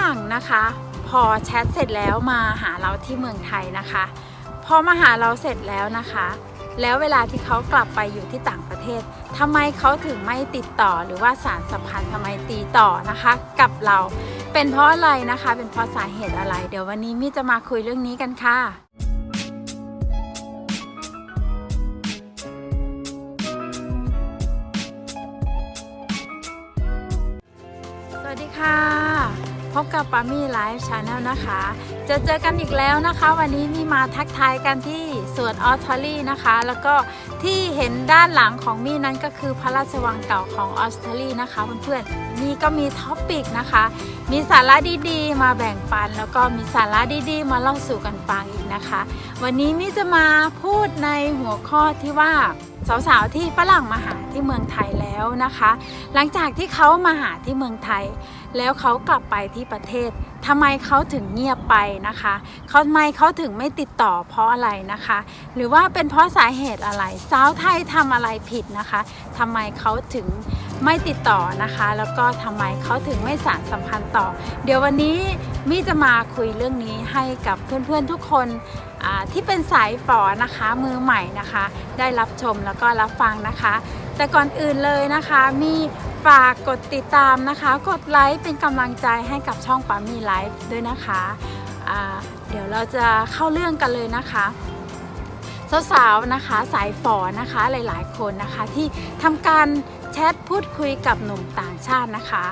รั่งนะคะ พอแชทเสร็จแล้วมาหาเราที่เมืองไทยนะคะ พอมาหาเราเสร็จแล้วนะคะ แล้วเวลาที่เขากลับไปอยู่ที่ต่างประเทศทำไมเขาถึงไม่ติดต่อหรือว่าสารสัมพันธ์ทำไมตีต่อนะคะ กับเราเป็นเพราะอะไรนะคะ เป็นเพราะสาเหตุอะไร เดี๋ยววันนี้มี่จะมาคุยเรื่องนี้กันค่ะสวัสดีค่ะ พบกับปามี่ไลฟ์ชาแนลนะคะ จะเจอกันอีกแล้วนะคะ วันนี้มีมาทักทายกันที่สวนออสเตรเลียนะคะ แล้วก็ที่เห็นด้านหลังของมี่นั้นก็คือพระราชวังเก่าของออสเตรเลียนะคะเพื่อนๆนี่ก็มีท็อปปิกนะคะ มีสาระดีๆ มาแบ่งปัน แล้วก็มีสาระดีๆ มาเล่าสู่กันฟังอีกนะคะ วันนี้มี่จะมาพูดในหัวข้อที่ว่า สาวๆที่ฝรั่งมาหาที่เมืองไทยแล้วนะคะ หลังจากที่เขามาหาที่เมืองไทย แล้วเขากลับไปที่ประเทศทำไมเขาถึงเงียบไปนะคะเขาทำไมเขาถึงไม่ติดต่อเพราะอะไรนะคะ หรือว่าเป็นเพราะสาเหตุอะไรสาวไทยทำอะไรผิดนะคะทำไมเขาถึง ไม่ติดต่อนะคะ แล้วก็ทำไมเขาถึงไม่สานสัมพันธ์ต่อ เดี๋ยววันนี้มี่จะมาคุยเรื่องนี้ให้กับเพื่อนๆทุกคนที่เป็นสายฝอนะคะมือใหม่นะคะ ได้รับชมแล้วก็รับฟังนะคะ แต่ก่อนอื่นเลยนะคะมีฝากกดติดตามนะคะ กดไลค์เป็นกำลังใจให้กับช่องปามีไลฟ์ด้วยนะคะอ่าเดี๋ยวเราจะเข้าเรื่องกันเลยนะคะ สาวๆนะคะ สายฝอนะคะหลายๆ คนนะคะที่ทำการแชทพูดคุยกับหนุ่มต่างชาตินะคะ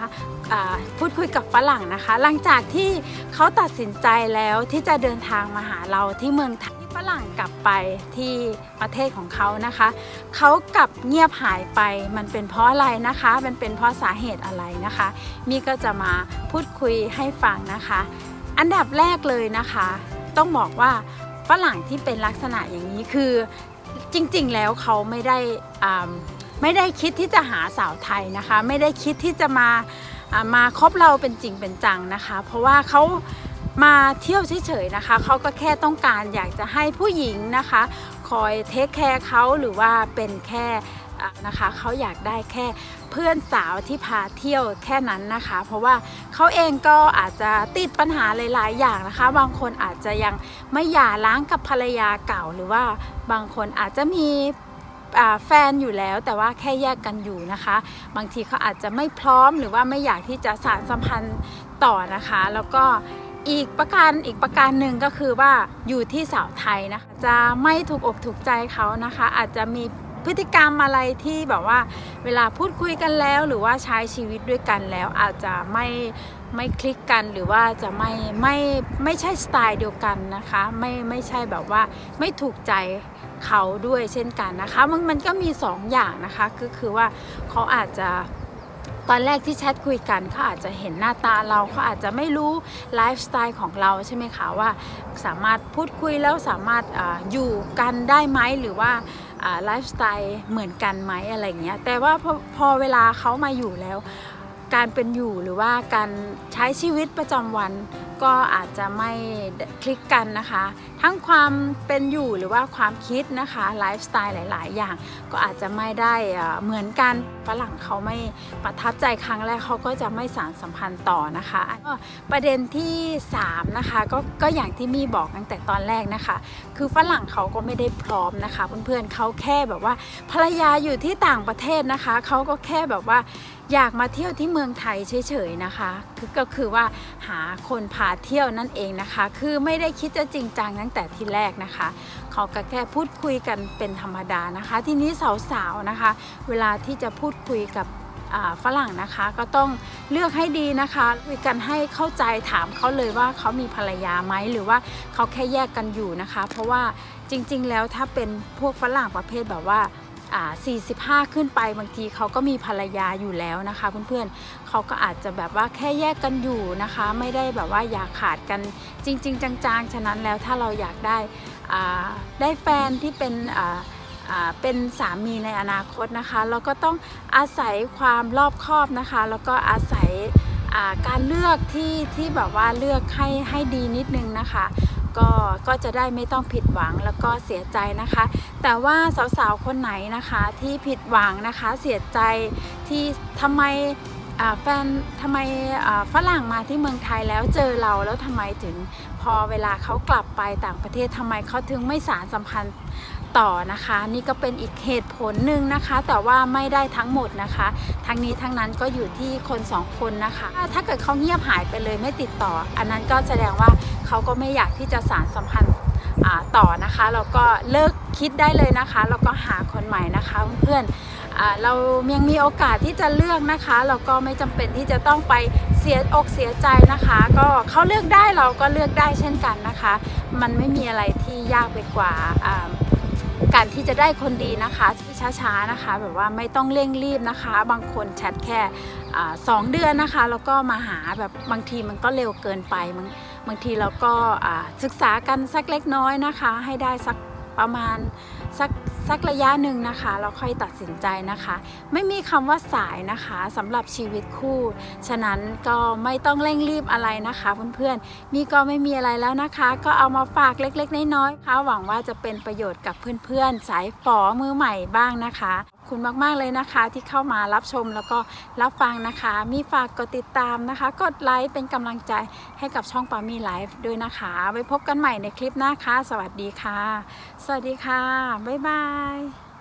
พูดคุยกับฝรั่งนะคะ หลังจากที่เขาตัดสินใจแล้วที่จะเดินทางมาหาเราที่เมืองไทยฝรั่งกลับไปที่ประเทศของเขานะคะ เขากลับเงียบหายไปมันเป็นเพราะอะไรนะคะ มันเป็นเพราะสาเหตุอะไรนะคะ มี่ก็จะมาพูดคุยให้ฟังนะคะ อันดับแรกเลยนะคะ ต้องบอกว่า ฝรั่งที่เป็นลักษณะอย่างนี้คือจริงๆแล้วเขาไม่ได้อ่าไม่ได้คิดที่จะหาสาวไทยนะคะ ไม่ได้คิดที่จะมาอ่ามาคบเราเป็นจริงเป็นจังนะคะ เพราะว่าเขามาเที่ยวเฉยๆนะคะเขาก็แค่ต้องการอยากจะให้ผู้หญิงนะคะ คอยเทคแคร์เขาหรือว่าเป็นแค่ อะนะคะ เขาอยากได้แค่เพื่อนสาวที่พาเที่ยวแค่นั้นนะคะ เพราะว่าเขาเองก็อาจจะติดปัญหาหลาย ๆ อย่างนะคะ บางคนอาจจะยังไม่หย่าร้างกับภรรยาเก่าหรือว่าบางคนอาจจะมีแฟนอยู่แล้วแต่ว่าแค่แยกกันอยู่นะคะ บางทีเขาอาจจะไม่พร้อมหรือว่าไม่อยากที่จะสานสัมพันธ์ต่อนะคะ แล้วก็อีกประการอีกประการหนึ่งก็คือว่าอยู่ที่สาวไทยนะคะ จะไม่ถูกอกถูกใจเขานะคะ อาจจะมี พฤติกรรมอะไรที่แบบว่า เวลาพูดคุยกันแล้ว หรือว่าใช้ชีวิตด้วยกันแล้วอาจจะไม่ไม่คลิกกันหรือว่าจะไม่ไม่ไม่ใช่สไตล์เดียวกันนะคะไม่ไม่ใช่แบบว่าไม่ถูกใจเขาด้วยเช่นกันนะคะ มันมันก็มีสองอย่างนะคะก็คือว่าเขาอาจจะตอนแรกที่แชทคุยกันเขาอาจจะเห็นหน้าตาเราเขาอาจจะไม่รู้ไลฟ์สไตล์ของเราใช่ไหมคะว่าสามารถพูดคุยแล้วสามารถออยู่กันได้ไหมหรือว่า ไลฟ์สไตล์เหมือนกันไหมอะไรเงี้ยแต่ว่าพอพอเวลาเขามาอยู่แล้ว การเป็นอยู่หรือว่าการใช้ชีวิตประจำวัน ก็อาจจะไม่คลิกกันนะคะ ทั้งความเป็นอยู่หรือว่าความคิดนะคะไลฟ์สไตล์หลาย ๆ อย่าง ก็อาจจะไม่ได้เหมือนกันฝรั่งเขาไม่ประทับใจครั้งแรกเขาก็จะไม่สารสัมพันธ์ต่อนะคะก็ประเด็นที่3นะคะก็ก็อย่างที่มีบอกตั้งแต่ตอนแรกนะคะ คือฝรั่งเขาก็ไม่ได้พร้อมนะคะ เพื่อนๆเขาแค่แบบว่าภรรยาอยู่ที่ต่างประเทศนะคะเขาก็แค่แบบว่าอยากมาเที่ยวที่เมืองไทยเฉยๆนะคะ คือก็คือว่าหาคนพาเที่ยวนั่นเองนะคะ คือไม่ได้คิดจะจริงจังตั้งแต่ที่แรกนะคะเขาก็แค่พูดคุยกันเป็นธรรมดานะคะ ทีนี้สาวๆนะคะ เวลาที่จะพูดคุยกับฝรั่งนะคะก็ต้องเลือกให้ดีนะคะคุยกันให้เข้าใจถามเขาเลยว่าเขามีภรรยาไหมหรือว่าเขาแค่แยกกันอยู่นะคะ เพราะว่าจริงๆแล้วถ้าเป็นพวกฝรั่งประเภทแบบว่า 45 ขึ้นไปบางทีเขาก็มีภรรยาอยู่แล้วนะคะเพื่อนๆเขาก็อาจจะแบบว่าแค่แยกกันอยู่นะคะ ไม่ได้แบบว่าอยากขาดกันจริง ๆ จังๆ ฉะนั้นแล้วถ้าเราอยากได้ได้แฟนที่เป็นเป็นสามีในอนาคตนะคะแล้วก็ต้องอาศัยความรอบคอบนะคะ แล้วก็อาศัยการเลือกที่ที่แบบว่าเลือกให้ให้ดีนิดนึงนะคะ ก็ก็จะได้ไม่ต้องผิดหวังแล้วก็เสียใจนะคะ แต่ว่าสาวๆคนไหนนะคะที่ผิดหวังนะคะเสียใจที่ทำไมแฟนทำไมฝรั่งมาที่เมืองไทยแล้วเจอเราแล้วทำไมถึงพอเวลาเขากลับไปต่างประเทศทำไมเขาถึงไม่สารสัมพันธ์ต่อนะคะ นี่ก็เป็นอีกเหตุผลหนึ่งนะคะ แต่ว่าไม่ได้ทั้งหมดนะคะ ทั้งนี้ทั้งนั้นก็อยู่ที่คนสองคนนะคะ ถ้าเกิดเขาเงียบหายไปเลยไม่ติดต่อ อันนั้นก็แสดงว่า เขาก็ไม่อยากที่จะสารสัมพันธ์ต่อนะคะแล้วก็เลิกคิดได้เลยนะคะแล้วก็หาคนใหม่นะคะเพื่อนเรายังมีโอกาสที่จะเลือกนะคะเราก็ไม่จำเป็นที่จะต้องไปเสียอกเสียใจนะคะ ก็เขาเลือกได้เราก็เลือกได้เช่นกันนะคะ มันไม่มีอะไรที่ยากไปกว่าการที่จะได้คนดีนะคะช้าๆนะคะ แบบว่าไม่ต้องเร่งรีบนะคะ บางคนแชทแค่สองเดือนนะคะแล้วก็มาหาแบบบางทีมันก็เร็วเกินไปบาง บางทีเราก็ศึกษากันสักเล็กน้อยนะคะ ให้ได้สักประมาณสักสักระยะหนึ่งนะคะ เราค่อยตัดสินใจนะคะ ไม่มีคำว่าสายนะคะสำหรับชีวิตคู่ ฉะนั้นก็ไม่ต้องเร่งรีบอะไรนะคะ เพื่อนๆมีก็ไม่มีอะไรแล้วนะคะ ก็เอามาฝากเล็กๆน้อยๆค่ะหวังว่าจะเป็นประโยชน์กับเพื่อนๆ สายฝอมือใหม่บ้างนะคะ คุณมากๆเลยนะคะที่เข้ามารับชมแล้วก็รับฟังนะคะ มีฝากกดติดตามนะคะ กดไลค์เป็นกำลังใจให้กับช่องปามีไลฟ์ด้วยนะคะ ไว้พบกันใหม่ในคลิปหน้าค่ะ สวัสดีค่ะ สวัสดีค่ะ บ๊ายบาย